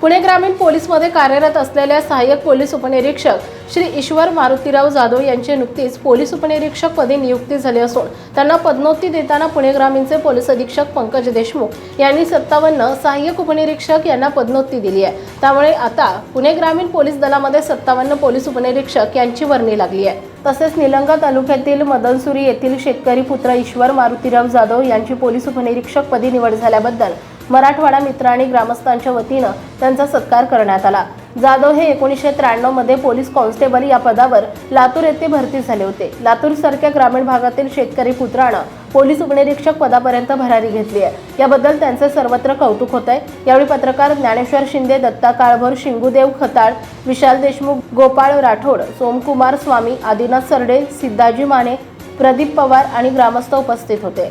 पुणे ग्रामीण पोलीसमध्ये कार्यरत असलेल्या सहाय्यक पोलीस उपनिरीक्षक श्री ईश्वर मारुतीराव जाधव यांची नुकतीच पोलीस उपनिरीक्षक पदी नियुक्ती झाली असून त्यांना पदोन्नती देताना पुणे ग्रामीणचे पोलीस अधीक्षक पंकज देशमुख यांनी सत्तावन्न सहाय्यक उपनिरीक्षक यांना पदोन्नती दिली आहे. त्यामुळे आता पुणे ग्रामीण पोलीस दलामध्ये सत्तावन्न पोलीस उपनिरीक्षक यांची वर्णी लागली आहे. तसेच निलंगा तालुक्यातील मदनसुरी येथील शेतकरी पुत्र ईश्वर मारुतीराव जाधव यांची पोलीस उपनिरीक्षक पदी निवड झाल्याबद्दल मराठवाडा मित्र आणि ग्रामस्थांच्या वतीनं त्यांचा सत्कार करण्यात आला. जाधव हे एकोणीसशे त्र्याण्णवमध्ये पोलीस कॉन्स्टेबल या पदावर लातूर येथे भरती झाले होते. लातूर सारख्या ग्रामीण भागातील शेतकरी पुत्रानं पोलीस उपनिरीक्षक पदापर्यंत भरारी घेतली आहे. याबद्दल त्यांचे सर्वत्र कौतुक होत आहे यावेळी पत्रकार ज्ञानेश्वर शिंदे दत्ता काळभोर शिंगुदेव खताळ विशाल देशमुख गोपाळ राठोड सोमकुमार स्वामी आदिनाथ सरडे सिद्धाजी माने प्रदीप पवार आणि ग्रामस्थ उपस्थित होते.